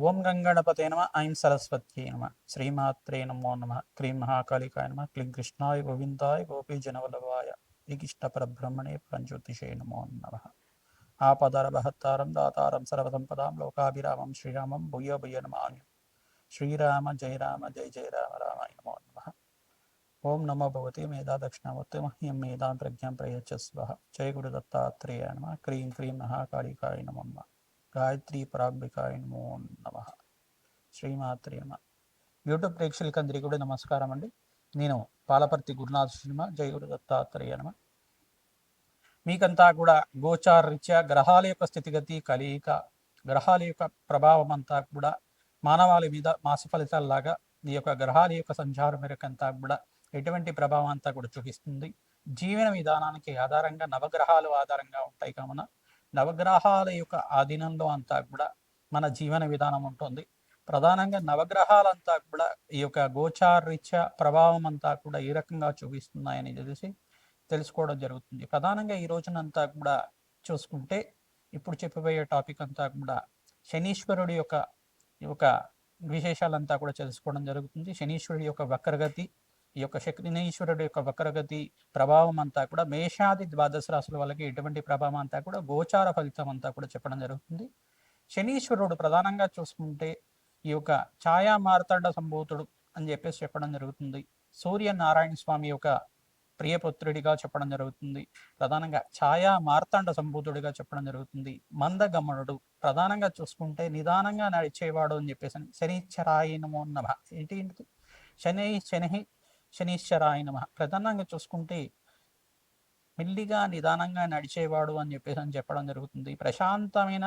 ఓం గంగణపతే నమ ఐం సరస్వత్యై నమ. శ్రీమాత్రే నమో నమ. క్రీం మహాకాళికాయ నమ. క్లీం కృష్ణాయ గోవిందాయ గోపీ జనవల్లభాయ. శ్రీకృష్ణ పరబ్రహ్మణే పంచోతిషే నమో నమ. ఆపదర బహత్తారం దాతారం సర్వసంపదాం లోకాభిరామం శ్రీరామం భూయ భూయ నమామి. శ్రీరామ జయ రామ జయ జయ రామ రామాయ నమో నమ. ఓం నమో భగవతి మేధా దక్షిణామూర్తి మహ్యం మేధాం ప్రజ్ఞాం ప్రయచ్చస్వ జయ గురు దత్తాత్రేయ నమ. క్రీం క్రీం మహాకాళికాయ నమో నమ. గాయత్రి పరాబ్రికాయ నమో నమ. శ్రీమాత్రి నమ. యూట్యూబ్ ప్రేక్షకులందరికీ కూడా నమస్కారం అండి. నేను పాలపర్తి గురునాథ్ సినిమా జయగురు దత్తాత్రేయ నమ. మీకంతా కూడా గోచార రీత్యా గ్రహాల యొక్క స్థితిగతి కలియిక గ్రహాల యొక్క ప్రభావం అంతా కూడా మానవాళి మీద మాస ఫలితాలలాగా ఈ యొక్క గ్రహాల యొక్క సంచారం మేరకంతా కూడా ఎటువంటి ప్రభావం అంతా కూడా చూపిస్తుంది. జీవన విధానానికి ఆధారంగా నవగ్రహాలు ఆధారంగా ఉంటాయి కావున నవగ్రహాల యొక్క ఆధీనంలో అంతా కూడా మన జీవన విధానం ఉంటుంది. ప్రధానంగా నవగ్రహాలంతా కూడా ఈ యొక్క గోచారీత్య ప్రభావం అంతా కూడా ఏ రకంగా చూపిస్తున్నాయని తెలిసి తెలుసుకోవడం జరుగుతుంది. ప్రధానంగా ఈ రోజునంతా కూడా చూసుకుంటే ఇప్పుడు చెప్పబోయే టాపిక్ అంతా కూడా శనీశ్వరుడి యొక్క యొక్క విశేషాలంతా కూడా తెలుసుకోవడం జరుగుతుంది. శనీశ్వరుడి యొక్క వక్రగతి ఈ యొక్క శనీశ్వరుడు యొక్క వక్రగతి ప్రభావం అంతా కూడా మేషాది ద్వాదశ రాశుల వాళ్ళకి ఎటువంటి ప్రభావం అంతా కూడా గోచార ఫలితం అంతా కూడా చెప్పడం జరుగుతుంది. శనీశ్వరుడు ప్రధానంగా చూసుకుంటే ఈ యొక్క ఛాయా మార్తాండ సంభూతుడు అని చెప్పేసి చెప్పడం జరుగుతుంది. సూర్య నారాయణ స్వామి యొక్క ప్రియపుత్రుడిగా చెప్పడం జరుగుతుంది. ప్రధానంగా ఛాయా మార్తాండ సంభూతుడిగా చెప్పడం జరుగుతుంది. మందగమనుడు ప్రధానంగా చూసుకుంటే నిదానంగా నడిచేవాడు అని చెప్పేసి శనిశ్చరాయి నమో నమ. ఏంటి ఏంటి శని శని శనీశ్వరాయ నమ. ప్రధానంగా చూసుకుంటే మెల్లిగా నిదానంగా నడిచేవాడు అని చెప్పేసి అని చెప్పడం జరుగుతుంది. ప్రశాంతమైన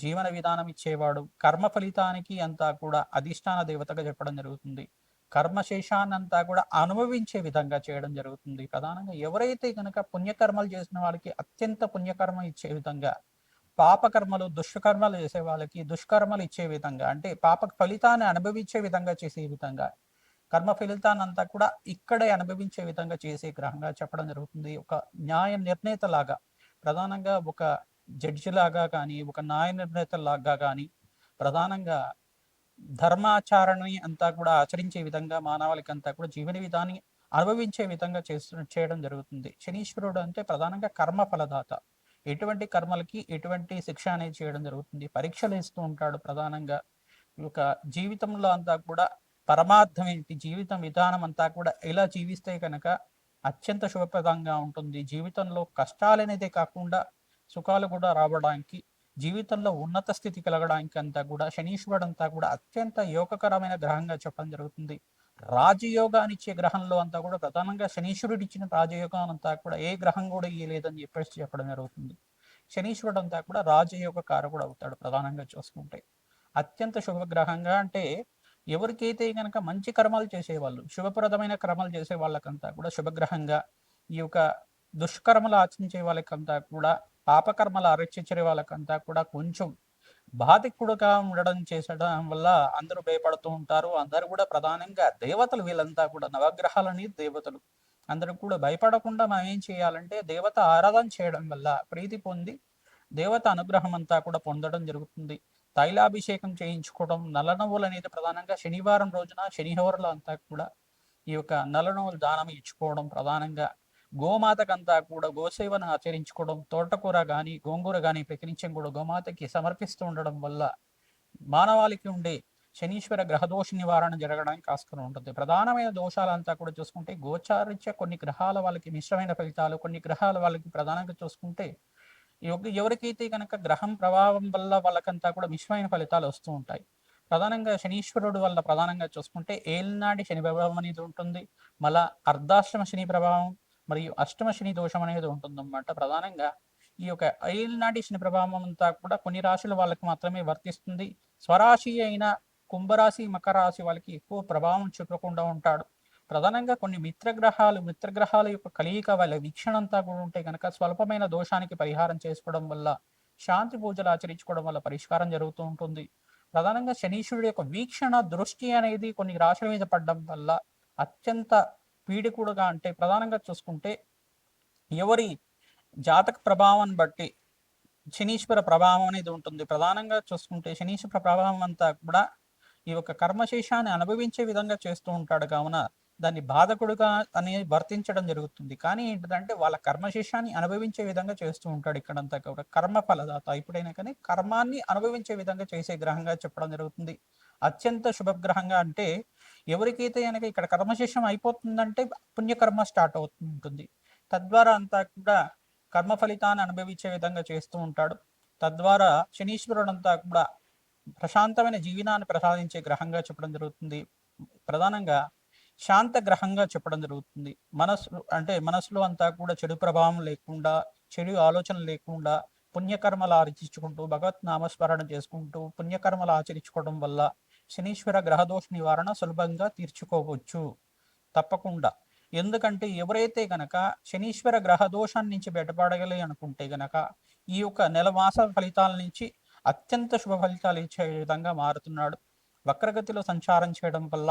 జీవన విధానం ఇచ్చేవాడు కర్మ ఫలితానికి అంతా కూడా అధిష్టాన దేవతగా చెప్పడం జరుగుతుంది. కర్మశేషాన్నంతా కూడా అనుభవించే విధంగా చేయడం జరుగుతుంది. ప్రధానంగా ఎవరైతే కనుక పుణ్యకర్మలు చేసిన వాళ్ళకి అత్యంత పుణ్యకర్మ ఇచ్చే విధంగా పాపకర్మలు దుష్కర్మలు చేసే వాళ్ళకి దుష్కర్మలు ఇచ్చే విధంగా అంటే పాప ఫలితాన్ని అనుభవించే విధంగా చేసే విధంగా కర్మ ఫలితానంతా అంతా కూడా ఇక్కడే అనుభవించే విధంగా చేసే గ్రహంగా చెప్పడం జరుగుతుంది. ఒక న్యాయ నిర్ణేత లాగా ప్రధానంగా ఒక జడ్జి లాగా కానీ ఒక న్యాయ నిర్ణేత లాగా కానీ ప్రధానంగా ధర్మాచారణని అంతా కూడా ఆచరించే విధంగా మానవాళికి అంతా కూడా జీవన విధాన్ని అనుభవించే విధంగా చేస్తు చేయడం జరుగుతుంది. శనీశ్వరుడు అంటే ప్రధానంగా కర్మ ఫలదాత. ఎటువంటి కర్మలకి ఎటువంటి శిక్ష అనేది చేయడం జరుగుతుంది. పరీక్షలు ఇస్తూ ఉంటాడు ప్రధానంగా. ఒక జీవితంలో అంతా కూడా పరమార్థం ఏంటి? జీవితం విధానం అంతా కూడా ఇలా జీవిస్తే కనుక అత్యంత శుభప్రదంగా ఉంటుంది. జీవితంలో కష్టాలు కాకుండా సుఖాలు కూడా రావడానికి జీవితంలో ఉన్నత స్థితి కలగడానికి అంతా కూడా శనీశ్వరుడు అంతా కూడా అత్యంత యోగకరమైన గ్రహంగా చెప్పడం జరుగుతుంది. రాజయోగాన్ని ఇచ్చే గ్రహంలో అంతా కూడా ప్రధానంగా శనీశ్వరుడు ఇచ్చిన రాజయోగం అంతా కూడా ఏ గ్రహం కూడా ఇయ్యలేదని చెప్పేసి చెప్పడం జరుగుతుంది. శనీశ్వరుడు అంతా కూడా రాజయోగ కారకుడు అవుతాడు ప్రధానంగా చూసుకుంటే. అత్యంత శుభగ్రహంగా అంటే ఎవరికైతే కనుక మంచి కర్మలు చేసేవాళ్ళు శుభప్రదమైన కర్మలు చేసే వాళ్ళకంతా కూడా శుభగ్రహంగా ఈ యొక్క దుష్కర్మలు ఆచరించే వాళ్ళకంతా కూడా పాపకర్మలు ఆరక్షించే వాళ్ళకంతా కూడా కొంచెం బాధికుడుగా ఉండడం చేసడం వల్ల అందరూ భయపడుతూ ఉంటారు. అందరూ కూడా ప్రధానంగా దేవతలు వీళ్ళంతా కూడా నవగ్రహాలని దేవతలు. అందరూ కూడా భయపడకుండా మనం ఏం చేయాలంటే దేవత ఆరాధన చేయడం వల్ల ప్రీతి పొంది దేవత అనుగ్రహం అంతా కూడా పొందడం జరుగుతుంది. తైలాభిషేకం చేయించుకోవడం నల్ల అనేది ప్రధానంగా శనివారం రోజున శనిహోరలు అంతా కూడా ఈ యొక్క నల్ల దానం ఇచ్చుకోవడం ప్రధానంగా. గోమాతకంతా కూడా గోసేవను ఆచరించుకోవడం తోటకూర కానీ గోంగూర కానీ ప్రకరించం కూడా గోమాతకి సమర్పిస్తూ ఉండడం వల్ల మానవాళికి ఉండే శనీశ్వర గ్రహదోష నివారణ జరగడానికి ఆస్కారం ఉంటుంది. ప్రధానమైన దోషాలంతా కూడా చూసుకుంటే గోచారిత్య కొన్ని గ్రహాల వాళ్ళకి మిశ్రమైన ఫలితాలు కొన్ని గ్రహాల వాళ్ళకి ప్రధానంగా చూసుకుంటే ఎవరికైతే కనుక గ్రహం ప్రభావం వల్ల వాళ్ళకంతా కూడా మిశ్రమైన ఫలితాలు వస్తూ ఉంటాయి. ప్రధానంగా శనీశ్వరుడు వల్ల ప్రధానంగా చూసుకుంటే ఏలినాటి శని ప్రభావం అనేది ఉంటుంది. మళ్ళా అర్ధాశ్రమ శని ప్రభావం మరియు అష్టమ శని దోషం అనేది ఉంటుందన్నమాట. ప్రధానంగా ఈ యొక్క ఏలినాటి శని ప్రభావం అంతా కూడా కొన్ని రాశుల వాళ్ళకి మాత్రమే వర్తిస్తుంది. స్వరాశి అయిన కుంభరాశి మకర రాశి వాళ్ళకి ఎక్కువ ప్రభావం చూపకుండా ఉంటాడు. ప్రధానంగా కొన్ని మిత్రగ్రహాలు మిత్రగ్రహాల యొక్క కలియిక వాళ్ళ వీక్షణ అంతా కూడా ఉంటే కనుక స్వల్పమైన దోషానికి పరిహారం చేసుకోవడం వల్ల శాంతి పూజలు ఆచరించుకోవడం వల్ల పరిష్కారం జరుగుతూ ఉంటుంది. ప్రధానంగా శనీశ్వరుడు యొక్క వీక్షణ దృష్టి అనేది కొన్ని రాశుల మీద పడడం వల్ల అత్యంత పీడికుడుగా అంటే ప్రధానంగా చూసుకుంటే ఎవరి జాతక ప్రభావాన్ని బట్టి శనీశ్వర ప్రభావం అనేది ఉంటుంది. ప్రధానంగా చూసుకుంటే శనీశ్వర ప్రభావం అంతా కూడా ఈ యొక్క కర్మశేషాన్ని అనుభవించే విధంగా చేస్తూ ఉంటాడు. కావున దాన్ని బాధకుడుగా అనేది వర్తించడం జరుగుతుంది. కానీ ఏంటంటే వాళ్ళ కర్మశేషాన్ని అనుభవించే విధంగా చేస్తూ ఉంటాడు ఇక్కడంతా కూడా. కర్మ ఫలదాత. ఇప్పుడైనా కానీ కర్మాన్ని అనుభవించే విధంగా చేసే గ్రహంగా చెప్పడం జరుగుతుంది. అత్యంత శుభగ్రహంగా అంటే ఎవరికైతే కనుక ఇక్కడ కర్మశేషం అయిపోతుందంటే పుణ్యకర్మ స్టార్ట్ అవుతుంటుంది తద్వారా అంతా కూడా కర్మ ఫలితాన్ని అనుభవించే విధంగా చేస్తూ ఉంటాడు. తద్వారా శనీశ్వరుడు అంతా కూడా ప్రశాంతమైన జీవనాన్ని ప్రసాదించే గ్రహంగా చెప్పడం జరుగుతుంది. ప్రధానంగా శాంత గ్రహంగా చెప్పడం జరుగుతుంది. మనసు అంటే మనసులో అంతా కూడా చెడు ప్రభావం లేకుండా చెడు ఆలోచన లేకుండా పుణ్యకర్మలు ఆచరించుకుంటూ భగవత్ నామస్మరణ చేసుకుంటూ పుణ్యకర్మలు ఆచరించుకోవడం వల్ల శనీశ్వర గ్రహదోష నివారణ సులభంగా తీర్చుకోవచ్చు. తప్పకుండా. ఎందుకంటే ఎవరైతే గనక శనీశ్వర గ్రహ నుంచి బయటపడగలి అనుకుంటే గనక ఈ యొక్క నెల మాస ఫలితాల నుంచి అత్యంత శుభ ఫలితాలు ఇచ్చే విధంగా మారుతున్నాడు. వక్రగతిలో సంచారం చేయడం వల్ల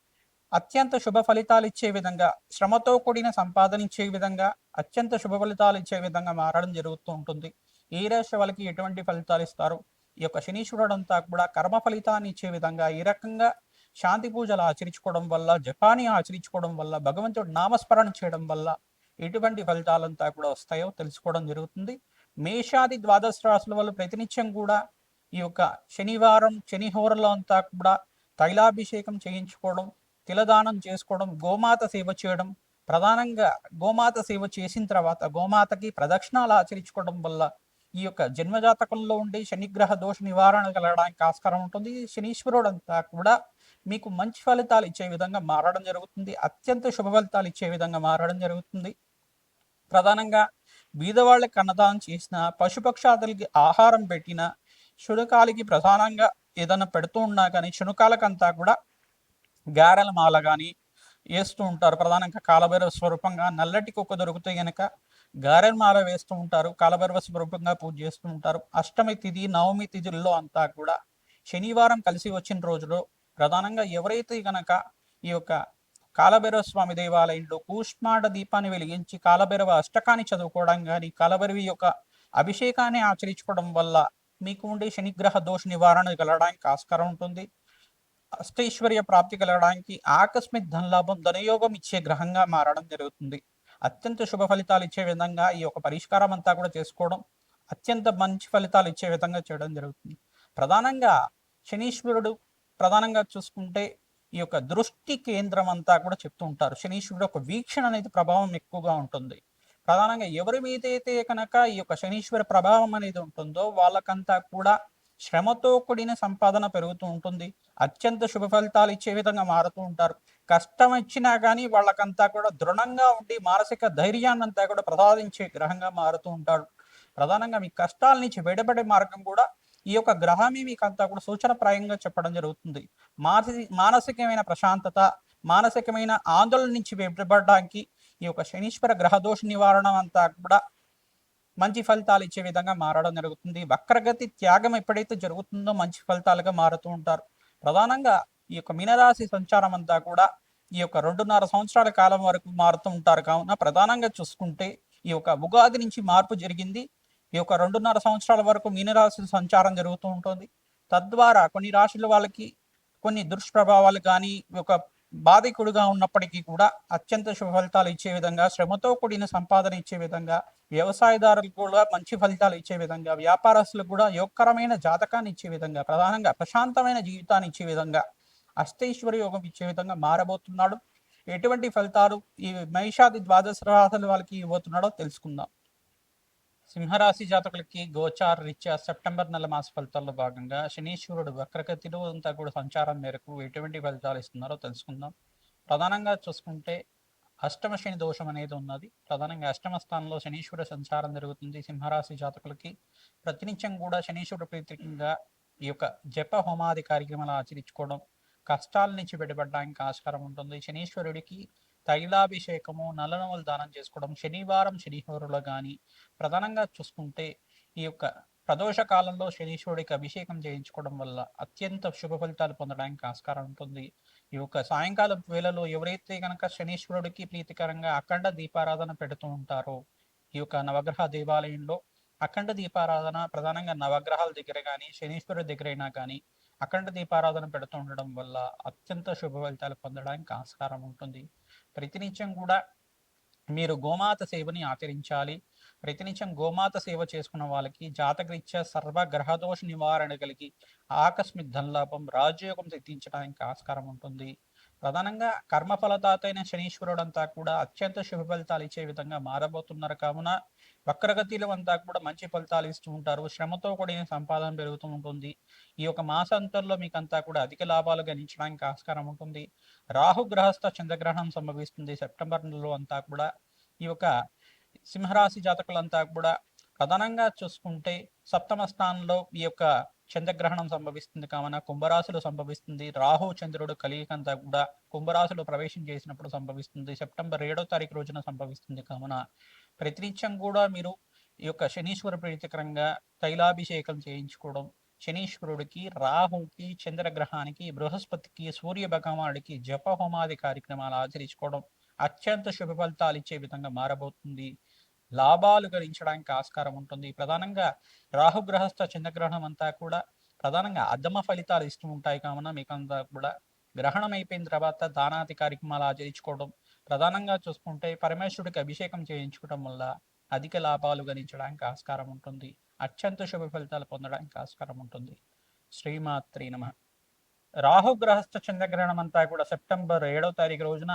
అత్యంత శుభ ఫలితాలు ఇచ్చే విధంగా శ్రమతో కూడిన సంపాదన ఇచ్చే విధంగా అత్యంత శుభ ఫలితాలు ఇచ్చే విధంగా మారడం జరుగుతూ ఉంటుంది. ఏ రాశి వాళ్ళకి ఎటువంటి ఫలితాలు ఇస్తారు? ఈ యొక్క శనీశ్వరుడు అంతా కూడా కర్మ ఫలితాన్ని ఇచ్చే విధంగా ఈ రకంగా శాంతి పూజలు ఆచరించుకోవడం వల్ల జపాని ఆచరించుకోవడం వల్ల భగవంతుడు నామస్మరణ చేయడం వల్ల ఎటువంటి ఫలితాలంతా కూడా వస్తాయో తెలుసుకోవడం జరుగుతుంది. మేషాది ద్వాదశ రాశుల వల్ల ప్రతినిత్యం కూడా ఈ యొక్క శనివారం శనిహోరలో అంతా కూడా తైలాభిషేకం చేయించుకోవడం తిలదానం చేసుకోవడం గోమాత సేవ చేయడం ప్రధానంగా గోమాత సేవ చేసిన తర్వాత గోమాతకి ప్రదక్షిణాలు ఆచరించుకోవడం వల్ల ఈ యొక్క జన్మజాతకంలో ఉండే శనిగ్రహ దోష నివారణ కలగడానికి ఆస్కారం ఉంటుంది. శనీశ్వరుడు అంతా కూడా మీకు మంచి ఫలితాలు ఇచ్చే విధంగా మారడం జరుగుతుంది. అత్యంత శుభ ఫలితాలు ఇచ్చే విధంగా మారడం జరుగుతుంది. ప్రధానంగా బీదవాళ్ళకి అన్నదానం చేసిన పశుపక్షాదులకి ఆహారం పెట్టిన శునకాలకి ప్రధానంగా ఏదైనా పెడుతూ ఉన్నా కానీ శునకాలకంతా కూడా గారెల మాల కానీ వేస్తూ ఉంటారు. ప్రధానంగా కాలభైరవ స్వరూపంగా నల్లటి కుక్క దొరికితే గనక గారెల మాల వేస్తూ ఉంటారు. కాలభైరవ స్వరూపంగా పూజ చేస్తూ ఉంటారు. అష్టమి తిథి నవమి తిథుల్లో అంతా కూడా శనివారం కలిసి వచ్చిన రోజులో ప్రధానంగా ఎవరైతే గనక ఈ యొక్క కాలభైరవ స్వామి దేవాలయంలో కూష్మాడ దీపాన్ని వెలిగించి కాలభైరవ అష్టకాన్ని చదువుకోవడం కానీ కాలభైరవి యొక్క అభిషేకాన్ని ఆచరించుకోవడం వల్ల మీకు ఉండే శనిగ్రహ దోష నివారణ కలగడానికి ఆస్కారం ఉంటుంది. అష్టైశ్వర్య ప్రాప్తి కలగడానికి ఆకస్మిక్ ధనలాభం ధనయోగం ఇచ్చే గ్రహంగా మారడం జరుగుతుంది. అత్యంత శుభ ఫలితాలు ఇచ్చే విధంగా ఈ యొక్క పరిష్కారం అంతా కూడా చేసుకోవడం అత్యంత మంచి ఫలితాలు ఇచ్చే విధంగా చేయడం జరుగుతుంది. ప్రధానంగా శనీశ్వరుడు ప్రధానంగా చూసుకుంటే ఈ యొక్క దృష్టి కేంద్రం అంతా కూడా చెప్తూ ఉంటారు. శనీశ్వరుడు ఒక వీక్షణ అనేది ప్రభావం ఎక్కువగా ఉంటుంది. ప్రధానంగా ఎవరి మీద అయితే కనుక ఈ యొక్క శనీశ్వర ప్రభావం అనేది ఉంటుందో వాళ్ళకంతా కూడా శ్రమతో కూడిన సంపాదన పెరుగుతూ ఉంటుంది. అత్యంత శుభ ఫలితాలు ఇచ్చే విధంగా మారుతూ ఉంటారు. కష్టం ఇచ్చినా కానీ వాళ్ళకంతా కూడా దృఢంగా ఉండి మానసిక ధైర్యాన్ని అంతా కూడా ప్రసాదించే గ్రహంగా మారుతూ ఉంటాడు ప్రధానంగా మీ కష్టాల నుంచి విడబడే మార్గం కూడా ఈ యొక్క గ్రహమే మీకు అంతా కూడా సూచనప్రాయంగా చెప్పడం జరుగుతుంది. మానసి మానసికమైన ప్రశాంతత మానసికమైన ఆందోళన నుంచి విడబడడానికి ఈ యొక్క శనీశ్వర గ్రహదోష నివారణ అంతా కూడా మంచి ఫలితాలు ఇచ్చే విధంగా మారడం జరుగుతుంది. వక్రగతి త్యాగం ఎప్పుడైతే జరుగుతుందో మంచి ఫలితాలుగా మారుతూ ఉంటారు. ప్రధానంగా ఈ యొక్క మీనరాశి సంచారం అంతా కూడా ఈ యొక్క రెండున్నర సంవత్సరాల కాలం వరకు మారుతూ ఉంటారు. కావున ప్రధానంగా చూసుకుంటే ఈ యొక్క ఉగాది నుంచి మార్పు జరిగింది. ఈ యొక్క రెండున్నర సంవత్సరాల వరకు మీనరాశి సంచారం జరుగుతూ ఉంటుంది. తద్వారా కొన్ని రాశుల వాళ్ళకి కొన్ని దుష్ప్రభావాలు కానీ ఒక బాధికుడుగా ఉన్నప్పటికీ కూడా అత్యంత శుభ ఫలితాలు ఇచ్చే విధంగా శ్రమతో కూడిన సంపాదన ఇచ్చే విధంగా వ్యవసాయదారులకు కూడా మంచి ఫలితాలు ఇచ్చే విధంగా వ్యాపారస్తులకు కూడా యోగకరమైన జాతకాన్ని ఇచ్చే విధంగా ప్రధానంగా ప్రశాంతమైన జీవితాన్ని ఇచ్చే విధంగా అష్టైశ్వర యోగం ఇచ్చే విధంగా మారబోతున్నాడు. ఎటువంటి ఫలితాలు ఈ మహిషాది ద్వాదశ రాశుల వాళ్ళకి ఇవ్వబోతున్నాడో తెలుసుకుందాం. సింహరాశి జాతకులకి గోచార రీత్యా సెప్టెంబర్ నెల మాస ఫలితాల్లో భాగంగా శనీశ్వరుడు వక్రగతిలో అంతా కూడా సంచారం మేరకు ఎటువంటి ఫలితాలు ఇస్తున్నారో తెలుసుకుందాం. ప్రధానంగా చూసుకుంటే అష్టమ శని దోషం అనేది ఉన్నది. ప్రధానంగా అష్టమ స్థానంలో శనీశ్వర సంచారం జరుగుతుంది. సింహరాశి జాతకులకి ప్రతినిత్యం కూడా శనీశ్వర ప్రీతికంగా ఈ యొక్క జప హోమాది కార్యక్రమాలు ఆచరించుకోవడం కష్టాల నుంచి బయటపడడానికి ఆస్కారం ఉంటుంది. శనీశ్వరుడికి తైలాభిషేకము నల్లనవలు దానం చేసుకోవడం శనివారం శనిహోరులో కానీ ప్రధానంగా చూసుకుంటే ఈ యొక్క ప్రదోష కాలంలో శనీశ్వరుడికి అభిషేకం చేయించుకోవడం వల్ల అత్యంత శుభ ఫలితాలు పొందడానికి ఆస్కారం ఉంటుంది. ఈ యొక్క సాయంకాలం వేళలో ఎవరైతే కనుక శనీశ్వరుడికి ప్రీతికరంగా అఖండ దీపారాధన పెడుతూ ఉంటారో ఈ యొక్క నవగ్రహ దేవాలయంలో అఖండ దీపారాధన ప్రధానంగా నవగ్రహాల దగ్గర కానీ శనీశ్వరుడి దగ్గరైనా కానీ అఖండ దీపారాధన పెడుతూ ఉండడం వల్ల అత్యంత శుభ ఫలితాలు పొందడానికి ఆస్కారం ఉంటుంది. ప్రతినిత్యం కూడా మీరు గోమాత సేవని ఆచరించాలి. ప్రతినిత్యం గోమాత సేవ చేసుకున్న వాళ్ళకి జాతకరీత్యా సర్వ గ్రహదోష నివారణ కలిగి ఆకస్మిక్ ధనలాభం రాజయోగం సిద్ధించడానికి ఆస్కారం ఉంటుంది. ప్రధానంగా కర్మ ఫలదాతైన శనీశ్వరుడు అంతా కూడా అత్యంత శుభ ఫలితాలు ఇచ్చే విధంగా మారబోతున్నారు. కావున వక్రగతిలో అంతా కూడా మంచి ఫలితాలు ఇస్తూ ఉంటారు. శ్రమతో కూడిన సంపాదన పెరుగుతూ ఉంటుంది. ఈ యొక్క మాసాంతంలో మీకు అంతా కూడా అధిక లాభాలు గణించడానికి ఆస్కారం ఉంటుంది. రాహు గ్రహస్థ చంద్రగ్రహణం సంభవిస్తుంది. సెప్టెంబర్ నెలలో అంతా కూడా ఈ యొక్క సింహరాశి జాతకులంతా కూడా ప్రధానంగా చూసుకుంటే సప్తమ స్థానంలో ఈ యొక్క చంద్రగ్రహణం సంభవిస్తుంది కావున కుంభరాశిలో సంభవిస్తుంది. రాహు చంద్రుడు కలియకంతా కూడా కుంభరాశిలో ప్రవేశం చేసినప్పుడు సంభవిస్తుంది. సెప్టెంబర్ ఏడో తారీఖు రోజున సంభవిస్తుంది కావున ప్రతినిత్యం కూడా మీరు ఈ యొక్క శనీశ్వర ప్రీతికరంగా తైలాభిషేకం చేయించుకోవడం శనీశ్వరుడికి రాహుకి చంద్రగ్రహానికి బృహస్పతికి సూర్య భగవానుడికి జప హోమాది కార్యక్రమాలు ఆచరించుకోవడం అత్యంత శుభ ఫలితాలు ఇచ్చే విధంగా మారబోతుంది. లాభాలు గణించడానికి ఆస్కారం ఉంటుంది. ప్రధానంగా రాహుగ్రహస్థ చంద్రగ్రహణం అంతా కూడా ప్రధానంగా అధమ ఫలితాలు ఇస్తూ ఉంటాయి. కావున మీకు అంతా కూడా గ్రహణం అయిపోయిన తర్వాత దానాది కార్యక్రమాలు ఆచరించుకోవడం ప్రధానంగా చూసుకుంటే పరమేశ్వరుడికి అభిషేకం చేయించుకోవడం వల్ల అధిక లాభాలు గణించడానికి ఆస్కారం ఉంటుంది. అత్యంత శుభ ఫలితాలు పొందడానికి ఆస్కారం ఉంటుంది. శ్రీమాత్రి నమ. రాహుగ్రహస్థ చంద్రగ్రహణం అంతా కూడా సెప్టెంబర్ ఏడో తారీఖు రోజున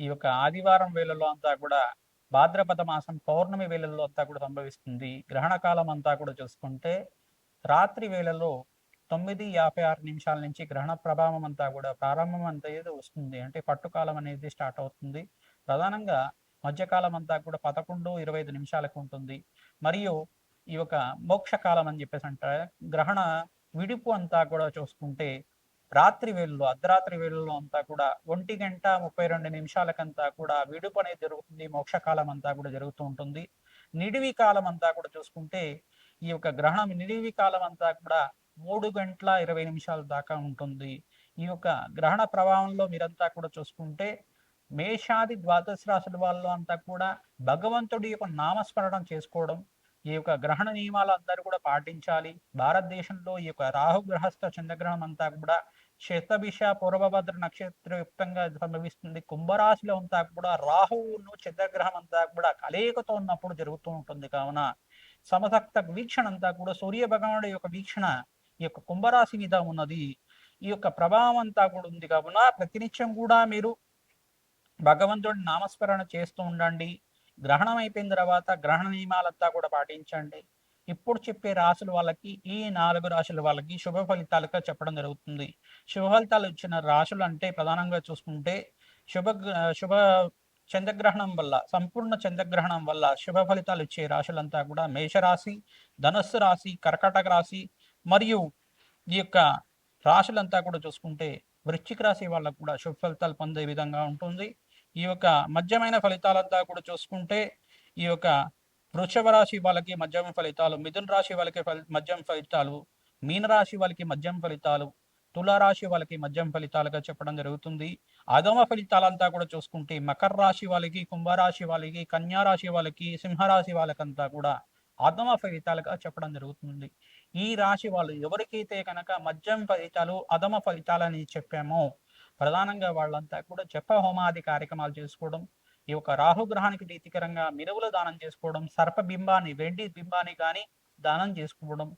ఈ యొక్క ఆదివారం వేళలో అంతా కూడా భాద్రపద మాసం పౌర్ణమి వేళల్లో అంతా కూడా సంభవిస్తుంది. గ్రహణ కాలం అంతా కూడా చూసుకుంటే రాత్రి వేళలో తొమ్మిది యాభై ఆరు నిమిషాల నుంచి గ్రహణ ప్రభావం అంతా కూడా ప్రారంభం అంతా ఏదో వస్తుంది. అంటే పట్టుకాలం అనేది స్టార్ట్ అవుతుంది. ప్రధానంగా మధ్యకాలం అంతా కూడా పదకొండు ఇరవై ఐదు నిమిషాలకు ఉంటుంది. మరియు ఈ యొక్క మోక్షకాలం అని చెప్పేసి అంటారు. గ్రహణ విడుపు అంతా కూడా చూసుకుంటే రాత్రి వేళల్లో అర్ధరాత్రి వేళల్లో అంతా కూడా ఒంటి గంట ముప్పై రెండు నిమిషాలకంతా కూడా విడుపు అనేది జరుగుతుంది. మోక్షకాలం అంతా కూడా జరుగుతూ ఉంటుంది. నిడివి కాలం అంతా కూడా చూసుకుంటే ఈ యొక్క గ్రహణం నిడివి కాలం అంతా కూడా మూడు గంటల ఇరవై నిమిషాల దాకా ఉంటుంది. ఈ యొక్క గ్రహణ ప్రభావంలో మీరంతా కూడా చూసుకుంటే మేషాది ద్వాదశ రాశుల వాళ్ళు అంతా కూడా భగవంతుడి యొక్క నామస్మరణం చేసుకోవడం ఈ యొక్క గ్రహణ నియమాలు అందరూ కూడా పాటించాలి. భారతదేశంలో ఈ యొక్క రాహు గ్రహస్థ చంద్రగ్రహం అంతా కూడా శతభిష పూర్వభద్ర నక్షత్రయుక్తంగా సంభవిస్తుంది. కుంభరాశిలో అంతా కూడా రాహువును చంద్రగ్రహం అంతా కూడా కలయికతో ఉన్నప్పుడు జరుగుతూ ఉంటుంది కావున సమసక్త వీక్షణ అంతా కూడా సూర్య భగవానుడి యొక్క వీక్షణ ఈ యొక్క కుంభరాశి మీద ఉన్నది. ఈ యొక్క ప్రభావం అంతా కూడా ఉంది కావున ప్రతినిత్యం కూడా మీరు భగవంతుడి నామస్మరణ చేస్తూ ఉండండి. గ్రహణం అయిపోయిన తర్వాత గ్రహణ నియమాలంతా కూడా పాటించండి. ఇప్పుడు చెప్పే రాశుల వాళ్ళకి ఈ నాలుగు రాశుల వాళ్ళకి శుభ ఫలితాలుగా చెప్పడం జరుగుతుంది. శుభ ఫలితాలు ఇచ్చిన రాశులు అంటే ప్రధానంగా చూసుకుంటే శుభ శుభ చంద్రగ్రహణం వల్ల సంపూర్ణ చంద్రగ్రహణం వల్ల శుభ ఫలితాలు ఇచ్చే రాశులంతా కూడా మేషరాశి ధనస్సు రాశి కర్కాటక రాశి మరియు ఈ యొక్క రాశులంతా కూడా చూసుకుంటే వృశ్చిక రాశి వాళ్ళకు కూడా శుభ ఫలితాలు పొందే విధంగా ఉంటుంది. ఈ యొక్క మధ్యమైన ఫలితాలంతా కూడా చూసుకుంటే ఈ యొక్క వృషభ రాశి వాళ్ళకి మధ్యమ ఫలితాలు మిథున రాశి వాళ్ళకి మధ్యమ ఫలితాలు మీనరాశి వాళ్ళకి మధ్యమ ఫలితాలు తులారాశి వాళ్ళకి మధ్యమ ఫలితాలుగా చెప్పడం జరుగుతుంది. అగమ ఫలితాలంతా కూడా చూసుకుంటే మకర రాశి వాళ్ళకి కుంభరాశి వాళ్ళకి కన్యా రాశి వాళ్ళకి సింహరాశి వాళ్ళకంతా కూడా అగమ ఫలితాలుగా చెప్పడం జరుగుతుంది. ఈ రాశి వాళ్ళు ఎవరికైతే కనుక మధ్యం ఫలితాలు అధమ ఫలితాలని చెప్పామో ప్రధానంగా వాళ్ళంతా కూడా జప హోమాది కార్యక్రమాలు చేసుకోవడం ఈ యొక్క రాహుగ్రహానికి ప్రీతికరంగా మినువులు దానం చేసుకోవడం సర్పబింబాన్ని వెండి బింబాన్ని కానీ దానం చేసుకోవడం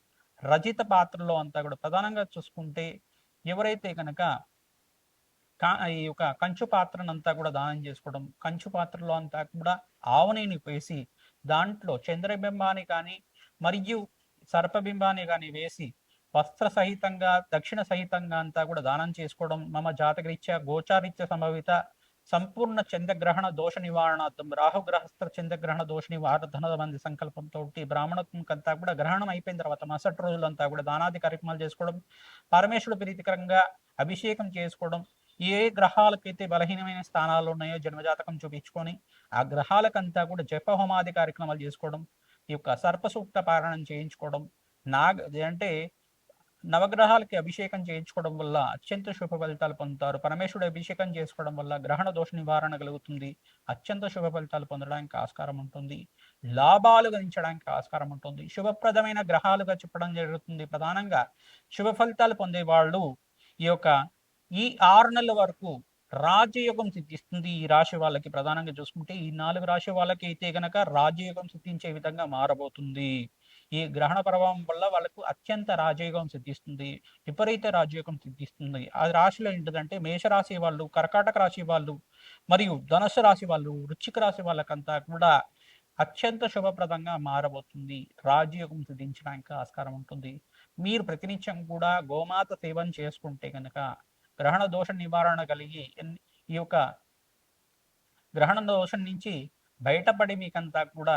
రజిత పాత్రలో అంతా కూడా ప్రధానంగా చూసుకుంటే ఎవరైతే కనుక ఈ యొక్క కంచు పాత్రనంతా కూడా దానం చేసుకోవడం కంచు పాత్రలో అంతా కూడా ఆవునేని వేసి దాంట్లో చంద్రబింబాన్ని కానీ మరియు సర్పబింబాన్ని కానీ వేసి వస్త్ర సహితంగా దక్షిణ సహితంగా అంతా కూడా దానం చేసుకోవడం మమ జాతకరీత్యా గోచారీత్య సంభవిత సంపూర్ణ చంద్రగ్రహణ దోష నివారణార్థం రాహుగ్రహస్థ చంద్రగ్రహణ దోష నివారణ మంది సంకల్పంతో బ్రాహ్మణత్వంకంతా కూడా గ్రహణం అయిపోయిన తర్వాత మరుసటి రోజులంతా కూడా దానాది కార్యక్రమాలు చేసుకోవడం పరమేశ్వరుడు ప్రీతికరంగా అభిషేకం చేసుకోవడం ఏ గ్రహాలకైతే బలహీనమైన స్థానాలు ఉన్నాయో జన్మజాతకం చూపించుకొని ఆ గ్రహాలకంతా కూడా జపహోమాది కార్యక్రమాలు చేసుకోవడం ఈ యొక్క సర్పసూక్త పారాయణం చేయించుకోవడం నాగ అంటే నవగ్రహాలకి అభిషేకం చేయించుకోవడం వల్ల అత్యంత శుభ ఫలితాలు పొందుతారు. పరమేశ్వరుడు అభిషేకం చేసుకోవడం వల్ల గ్రహణ దోష నివారణ కలుగుతుంది. అత్యంత శుభ ఫలితాలు పొందడానికి ఆస్కారం ఉంటుంది. లాభాలు గణించడానికి ఆస్కారం ఉంటుంది. శుభప్రదమైన గ్రహాలుగా చెప్పడం జరుగుతుంది. ప్రధానంగా శుభ ఫలితాలు పొందే వాళ్ళు ఈ యొక్క ఈ ఆరు నెలల వరకు రాజయోగం సిద్ధిస్తుంది ఈ రాశి వాళ్ళకి. ప్రధానంగా చూసుకుంటే ఈ నాలుగు రాశి వాళ్ళకి అయితే గనక రాజయోగం సిద్ధించే విధంగా మారబోతుంది. ఈ గ్రహణ ప్రభావం వల్ల వాళ్ళకు అత్యంత రాజయోగం సిద్ధిస్తుంది విపరీత రాజయోగం సిద్ధిస్తుంది. ఆ రాశిలో ఏంటిదంటే మేషరాశి వాళ్ళు కర్కాటక రాశి వాళ్ళు మరియు ధనుసు రాశి వాళ్ళు వృచ్చిక రాశి వాళ్ళకంతా కూడా అత్యంత శుభప్రదంగా మారబోతుంది. రాజయోగం సిద్ధించడానికి ఆస్కారం ఉంటుంది. మీరు ప్రతినిత్యం కూడా గోమాత సేవను చేసుకుంటే కనుక గ్రహణ దోష నివారణ కలిగి ఈ యొక్క గ్రహణ దోషం నుంచి బయటపడి మీకంతా కూడా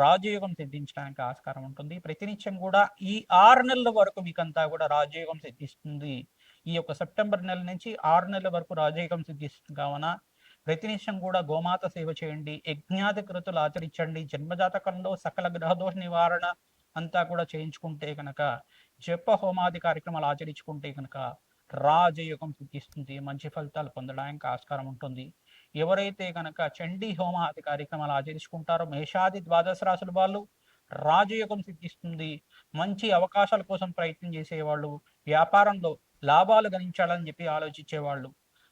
రాజయోగం సిద్ధించడానికి ఆస్కారం ఉంటుంది. ప్రతినిత్యం కూడా ఈ ఆరు నెలల వరకు మీకంతా కూడా రాజయోగం సిద్ధిస్తుంది. ఈ యొక్క సెప్టెంబర్ నెల నుంచి ఆరు నెలల వరకు రాజయోగం సిద్ధిస్తుంది. కావున ప్రతినిత్యం కూడా గోమాత సేవ చేయండి. యజ్ఞాధికృతులు ఆచరించండి. జన్మజాతకంలో సకల గ్రహదోష నివారణ అంతా కూడా చేయించుకుంటే కనుక జప హోమాది కార్యక్రమాలు ఆచరించుకుంటే కనుక రాజయోగం సిద్ధిస్తుంది. మంచి ఫలితాలు పొందడానికి ఆస్కారం ఉంటుంది. ఎవరైతే కనుక చండీ హోమాది కార్యక్రమాలు ఆచరించుకుంటారో మేషాది ద్వాదశ రాశుల వాళ్ళు రాజయోగం సిద్ధిస్తుంది. మంచి అవకాశాల కోసం ప్రయత్నం చేసేవాళ్ళు వ్యాపారంలో లాభాలు గణించాలని చెప్పి ఆలోచించేవాళ్ళు.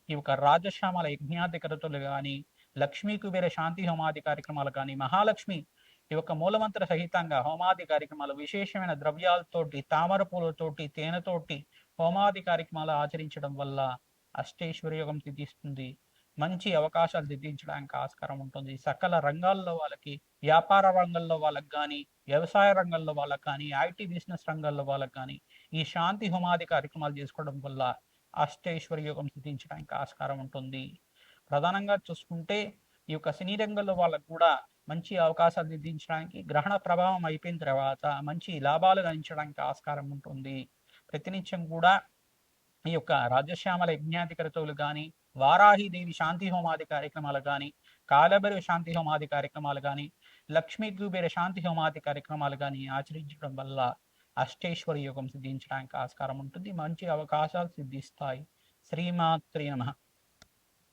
ఈ యొక్క రాజశ్యామల యజ్ఞాధికరతలు కానీ లక్ష్మీ కుబేర శాంతి హోమాది కార్యక్రమాలు కానీ మహాలక్ష్మి ఈ యొక్క మూలమంత్ర సహితంగా హోమాది కార్యక్రమాలు విశేషమైన ద్రవ్యాలతోటి తామర పూలతోటి తేనెతోటి హోమాది కార్యక్రమాలు ఆచరించడం వల్ల అష్టైశ్వర్యోగం సిద్ధిస్తుంది. మంచి అవకాశాలు సిద్ధించడానికి ఆస్కారం ఉంటుంది. సకల రంగాల్లో వాళ్ళకి వ్యాపార రంగంలో వాళ్ళకి కానీ వ్యవసాయ రంగంలో వాళ్ళకి కానీ ఐటీ బిజినెస్ రంగంలో వాళ్ళకి కానీ ఈ శాంతి హోమాది కార్యక్రమాలు చేసుకోవడం వల్ల అష్టైశ్వర్య యోగం సిద్ధించడానికి ఆస్కారం ఉంటుంది. ప్రధానంగా చూసుకుంటే ఈ యొక్క సినీ రంగంలో వాళ్ళకు కూడా మంచి అవకాశాలు సిద్ధించడానికి గ్రహణ ప్రభావం అయిపోయిన తర్వాత మంచి లాభాలు గణించడానికి ఆస్కారం ఉంటుంది. ప్రతినిత్యం కూడా ఈ యొక్క రాజశ్యామల యజ్ఞాధికరతులు కానీ వారాహిదేవి శాంతి హోమాది కార్యక్రమాలు కానీ కాలభైరవ శాంతి హోమాది కార్యక్రమాలు కానీ లక్ష్మీ కుబేర శాంతి హోమాది కార్యక్రమాలు కానీ ఆచరించడం వల్ల అష్టేశ్వరి యోగం సిద్ధించడానికి ఆస్కారం ఉంటుంది. మంచి అవకాశాలు సిద్ధిస్తాయి. శ్రీమాత్రి నమ.